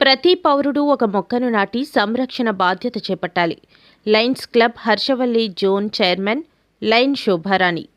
ప్రతి పౌరుడు ఒక మొక్కను నాటి సంరక్షణ బాధ్యత చేపట్టాలి. Lions club Harshavalli zone chairman lion Shobharani.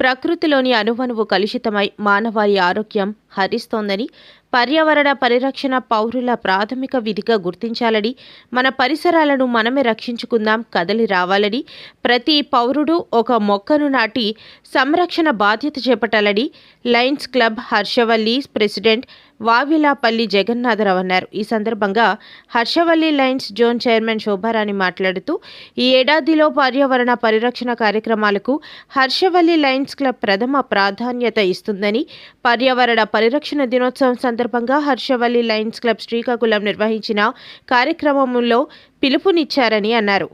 ప్రకృతిలోని అణువణువు కలుషితమై మానవాళి ఆరోగ్యం హరిస్తోందని పర్యావరణ పరిరక్షణ పౌరుల ప్రాథమిక విధిగా గుర్తించాలని మన పరిసరాలను మనమే రక్షించుకుందాం కదలి రావాలని ప్రతి పౌరుడు ఒక మొక్కను నాటి సంరక్షణ బాధ్యత చేపట్టాలని lions club Harshavalli president Vavilapalli Jagannatha Rao అన్నారు. ఈ సందర్భంగా Harshavalli lions zone chairman Shobharani మాట్లాడుతూ ఈ ఏడాదిలో పర్యావరణ పరిరక్షణ కార్యక్రమాలకు హర్షవల్లి లైన్స్ క్లబ్ ప్రథమ ప్రాధాన్యత ఇస్తుందని పర్యావరణ పరిరక్షణ దినోత్సవం సందర్భంగా హర్షవల్లి లైన్స్ క్లబ్ శ్రీకాకుళం నిర్వహించిన కార్యక్రమంలో పిలుపునిచ్చారని అన్నారు.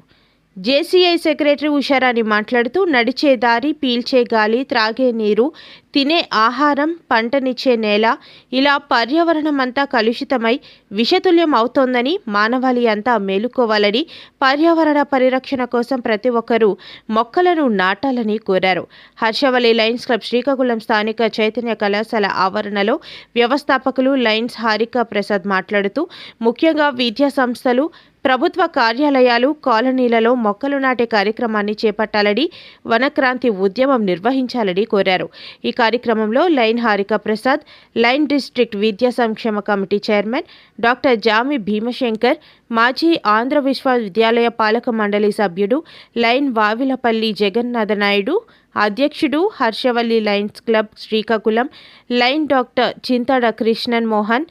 జేసీఐ సెక్రటరీ ఉషారాణి మాట్లాడుతూ నడిచే దారి పీల్చే గాలి త్రాగే నీరు తినే ఆహారం పంటనిచ్చే నేల ఇలా పర్యావరణం అంతా కలుషితమై విషతుల్యం అవుతోందని మానవాళి అంతా మేలుకోవాలని పర్యావరణ పరిరక్షణ కోసం ప్రతి ఒక్కరూ మొక్కలను నాటాలని కోరారు. హర్షవల్లి లయన్స్ క్లబ్ శ్రీకాకుళం స్థానిక చైతన్య కళాశాల ఆవరణలో వ్యవస్థాపకులు లయన్స్ హారిక ప్రసాద్ మాట్లాడుతూ ముఖ్యంగా విద్యా సంస్థలు ప్రభుత్వ కార్యాలయాలు కాలనీలలో మొక్కలు నాటే కార్యక్రమాన్ని చేపట్టాలని వనక్రాంతి ఉద్యమం నిర్వహించాలని కోరారు. ఈ కార్యక్రమంలో lion Harika Prasad lion district విద్యా సంక్షేమ committee chairman doctor Jami Bhimashankar మాజీ ఆంధ్ర విశ్వవిద్యాలయ పాలక మండలి సభ్యుడు లైన్ వావిలపల్లి జగన్నాథ నాయుడు అధ్యక్షుడు Harshavalli lions club Srikakulam lion doctor Chintada Krishnan Mohan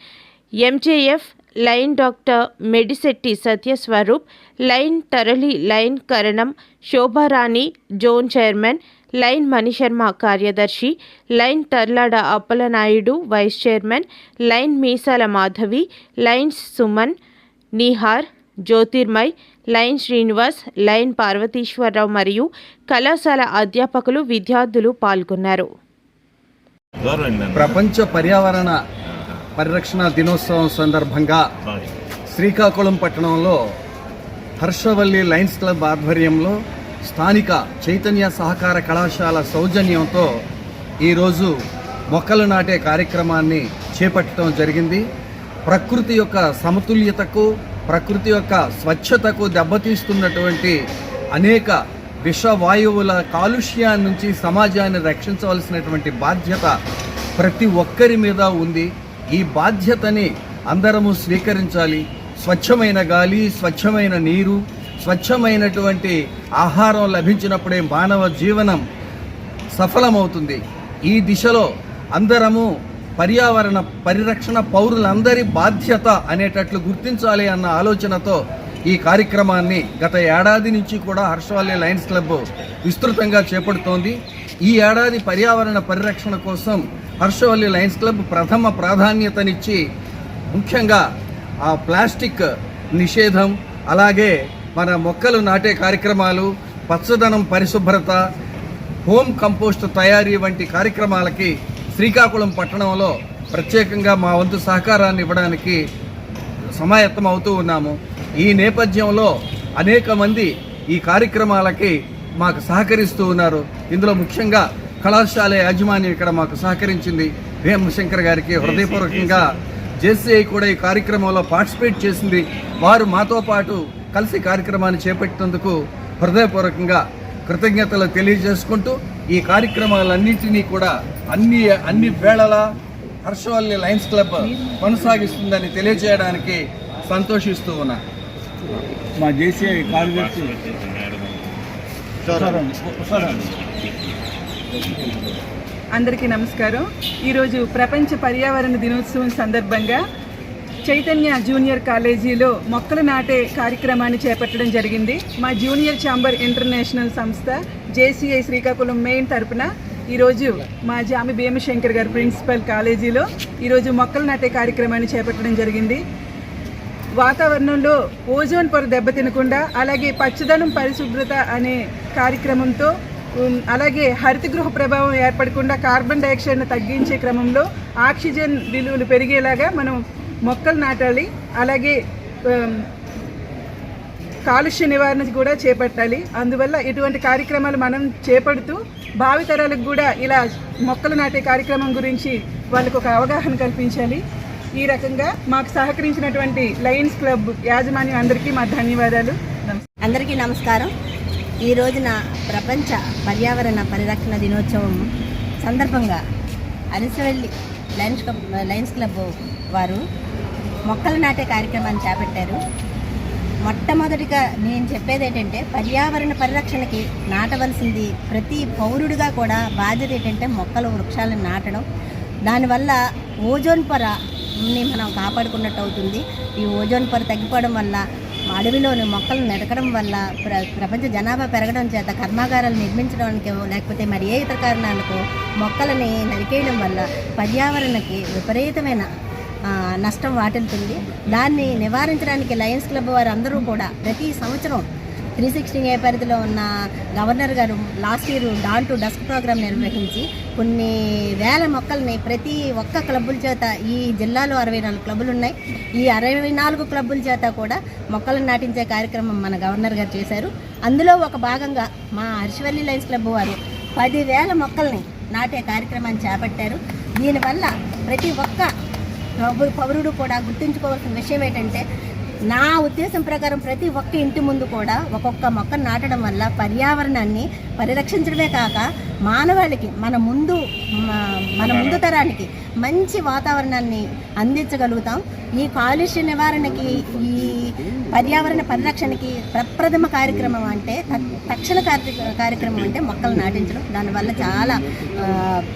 M J F lion doctor Medisetti Satyaswaroop lion Tarali lion Karanam Shobharani zone chairman lion Manisharma కార్యదర్శి lion Tarlada Appalanaidu vice chairman lion Meesala Madhavi lions Suman Nihar Jyotirmay lion Srinivas lion Parvatheeswara Rao మరియు కళాశాల అధ్యాపకులు విద్యార్థులు పాల్గొన్నారు. ప్రపంచ పర్యావరణ పరిరక్షణ దినోత్సవం సందర్భంగా శ్రీకాకుళం పట్టణంలో హర్షవల్లి లయన్స్ క్లబ్ ఆధ్వర్యంలో స్థానిక చైతన్య సహకార కళాశాల సౌజన్యంతో ఈరోజు మొక్కలు నాటే కార్యక్రమాన్ని చేపట్టడం జరిగింది. ప్రకృతి యొక్క సమతుల్యతకు ప్రకృతి యొక్క స్వచ్ఛతకు దెబ్బతీస్తున్నటువంటి అనేక విషవాయువుల కాలుష్యాన్ని నుంచి సమాజాన్ని రక్షించవలసినటువంటి బాధ్యత ప్రతి ఒక్కరి మీద ఉంది. ఈ బాధ్యతని అందరము స్వీకరించాలి. స్వచ్ఛమైన గాలి స్వచ్ఛమైన నీరు స్వచ్ఛమైనటువంటి ఆహారం లభించినప్పుడే మానవ జీవనం సఫలమవుతుంది. ఈ దిశలో అందరము పర్యావరణ పరిరక్షణ పౌరులందరి బాధ్యత అనేటట్లు గుర్తించాలి అన్న ఆలోచనతో ఈ కార్యక్రమాన్ని గత ఏడాది నుంచి కూడా హర్షవాల్య లయన్స్ క్లబ్ విస్తృతంగా చేపడుతోంది. ఈ ఏడాది పర్యావరణ పరిరక్షణ కోసం హర్షవల్లి లయన్స్ క్లబ్ ప్రథమ ప్రాధాన్యతనిచ్చి ముఖ్యంగా ఆ ప్లాస్టిక్ నిషేధం అలాగే మన మొక్కలు నాటే కార్యక్రమాలు పచ్చదనం పరిశుభ్రత హోమ్ కంపోస్ట్ తయారీ వంటి కార్యక్రమాలకి శ్రీకాకుళం పట్టణంలో ప్రత్యేకంగా మా వంతు సహకారాన్ని ఇవ్వడానికి సమాయత్తం అవుతూ ఉన్నాము. ఈ నేపథ్యంలో అనేక మంది ఈ కార్యక్రమాలకి మాకు సహకరిస్తూ ఉన్నారు. ఇందులో ముఖ్యంగా కళాశాల యాజమాన్యం ఇక్కడ మాకు సహకరించింది. భీమశంకర్ గారికి హృదయపూర్వకంగా జేసీఐ కూడా ఈ కార్యక్రమంలో పార్టిసిపేట్ చేసింది. వారు మాతో పాటు కలిసి కార్యక్రమాన్ని చేపట్టినందుకు హృదయపూర్వకంగా కృతజ్ఞతలు తెలియజేసుకుంటూ ఈ కార్యక్రమాలన్నింటినీ కూడా అన్ని అన్ని వేళలా హర్షవల్లి లయన్స్ క్లబ్ కొనసాగిస్తుందని తెలియజేయడానికి సంతోషిస్తూ ఉన్నా. మా జేసీఐ కార్యదర్శి అందరికీ నమస్కారం. ఈరోజు ప్రపంచ పర్యావరణ దినోత్సవం సందర్భంగా చైతన్య జూనియర్ కాలేజీలో మొక్కలు నాటే కార్యక్రమాన్ని చేపట్టడం జరిగింది. మా జూనియర్ ఛాంబర్ ఇంటర్నేషనల్ సంస్థ జేసీఐ శ్రీకాకుళం మెయిన్ తరపున ఈరోజు మా జామి భీమశంకర్ గారు ప్రిన్సిపల్ కాలేజీలో ఈరోజు మొక్కలు నాటే కార్యక్రమాన్ని చేపట్టడం జరిగింది. వాతావరణంలో ఓజోన్ పొర దెబ్బతినకుండా అలాగే పచ్చదనం పరిశుభ్రత అనే కార్యక్రమంతో అలాగే హరితగృహ ప్రభావం ఏర్పడకుండా కార్బన్ డైఆక్సైడ్ను తగ్గించే క్రమంలో ఆక్సిజన్ విలువలు పెరిగేలాగా మనం మొక్కలు నాటాలి. అలాగే కాలుష్య నివారణ కూడా చేపట్టాలి. అందువల్ల ఇటువంటి కార్యక్రమాలు మనం చేపడుతూ భావితరాలకు కూడా ఇలా మొక్కలు నాటే కార్యక్రమం గురించి వాళ్ళకు ఒక అవగాహన కల్పించాలి. ఈ రకంగా మాకు సహకరించినటువంటి లయన్స్ క్లబ్ యాజమాన్యం అందరికీ మా ధన్యవాదాలు. అందరికీ నమస్కారం. ఈ రోజున ప్రపంచ పర్యావరణ పరిరక్షణ దినోత్సవం సందర్భంగా Arisavelli lions club lions club వారు మొక్కలు నాటే కార్యక్రమాన్ని చేపట్టారు. మొట్టమొదటిగా నేను చెప్పేది ఏంటంటే పర్యావరణ పరిరక్షణకి నాటవలసింది ప్రతి పౌరుడిగా కూడా బాధ్యత ఏంటంటే మొక్కలు వృక్షాలను నాటడం. దానివల్ల ఓజోన్ పొరని మనం కాపాడుకున్నట్టు అవుతుంది. ఈ ఓజోన్ పొర తగ్గిపోవడం వల్ల అడవిలోని మొక్కలు నరకడం వల్ల ప్ర ప్రపంచ జనాభా పెరగడం చేత కర్మాగారాలు నిర్మించడానికి లేకపోతే మరి ఏ ఇతర కారణాలకు మొక్కలని నరికేయడం వల్ల పర్యావరణకి విపరీతమైన నష్టం వాటిల్తుంది దాన్ని నివారించడానికి లయన్స్ క్లబ్ వారు అందరూ కూడా ప్రతి సంవత్సరం త్రీ సిక్స్టీ ఏ పరిధిలో ఉన్న గవర్నర్ గారు last year dawn to dusk programme నిర్వహించి కొన్ని వేల మొక్కల్ని ప్రతి ఒక్క క్లబ్బుల చేత ఈ జిల్లాలో అరవై నాలుగు క్లబ్బులు ఉన్నాయి. ఈ అరవై నాలుగు క్లబ్బుల చేత కూడా మొక్కలను నాటించే కార్యక్రమం మన గవర్నర్ గారు చేశారు. అందులో ఒక భాగంగా మా హర్షవల్లి లయన్స్ క్లబ్ వారు పదివేల మొక్కల్ని నాటే కార్యక్రమాన్ని చేపట్టారు. దీనివల్ల ప్రతి ఒక్క పౌరు పౌరుడు కూడా గుర్తుంచుకోవాల్సిన విషయం ఏంటంటే నా ఉద్దేశం ప్రకారం ప్రతి ఒక్క ఇంటి ముందు కూడా ఒక్కొక్క మొక్కను నాటడం వల్ల పర్యావరణాన్ని పరిరక్షించడమే కాక మానవాళికి మన ముందు మన ముందు తరానికి మంచి వాతావరణాన్ని అందించగలుగుతాం. ఈ కాలుష్య నివారణకి ఈ పర్యావరణ పరిరక్షణకి ప్రప్రథమ కార్యక్రమం అంటే తక్షణ కార్య- కార్యక్రమం అంటే మొక్కలు నాటించడం. దానివల్ల చాలా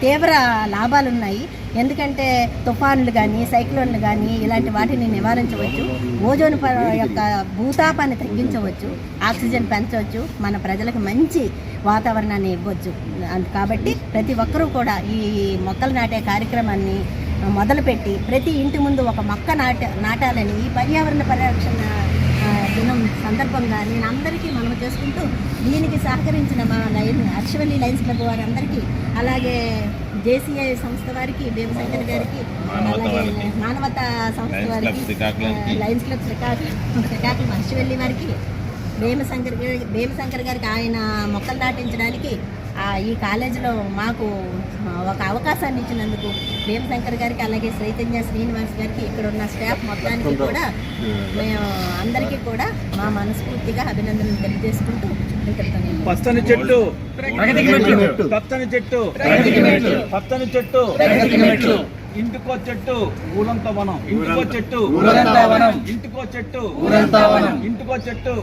తీవ్ర లాభాలు ఉన్నాయి ఎందుకంటే తుఫాన్లు కానీ సైక్లోన్లు కానీ ఇలాంటి వాటిని నివారించవచ్చు. ఓజోన్ యొక్క భూతాపాన్ని తగ్గించవచ్చు. ఆక్సిజన్ పెంచవచ్చు. మన ప్రజలకు మంచి వాతావరణాన్ని ఇవ్వచ్చు. కాబట్టి ప్రతి ఒక్కరూ కూడా ఈ మొక్కలు నాటే కార్యక్రమాన్ని మొదలుపెట్టి ప్రతి ఇంటి ముందు ఒక మొక్క నాట నాటాలని ఈ పర్యావరణ పరిరక్షణ దినం సందర్భంగా నేను అందరికీ మనం చేసుకుంటూ దీనికి సహకరించిన మా లైన్ హర్షవల్లి లైన్స్ క్లబ్ వారందరికీ అలాగే జేసీఐ సంస్థ వారికి భీమశంకర్ గారికి అలాగే మానవతా సంస్థ వారికి ఆ, లయన్స్ క్లబ్ శ్రీకాకుళం శ్రీకాకుళం హర్షవల్లి వారికి భీమశంకర్ గారి భీమశంకర్ గారికి ఆయన మొక్కలు నాటించడానికి ఈ కాలేజీలో మాకు ఒక అవకాశాన్ని ఇచ్చినందుకు భీమశంకర్ గారికి అలాగే చైతన్య శ్రీనివాస్ గారికి ఇక్కడ ఉన్న స్టాఫ్ మొత్తానికి కూడా మేము అందరికీ కూడా మా మనస్ఫూర్తిగా అభినందనలు తెలియజేసుకుంటూ పచ్చని చెట్టు. పచ్చని చెట్టు. పచ్చని చెట్టు. ఇంటికో చెట్టు. ఊరంతా వనం. ఇంటికో చెట్టు. ఊరంతా వనం. ఇంటికో చెట్టు. ఊరంతా వనం. ఇంటికో చెట్టు.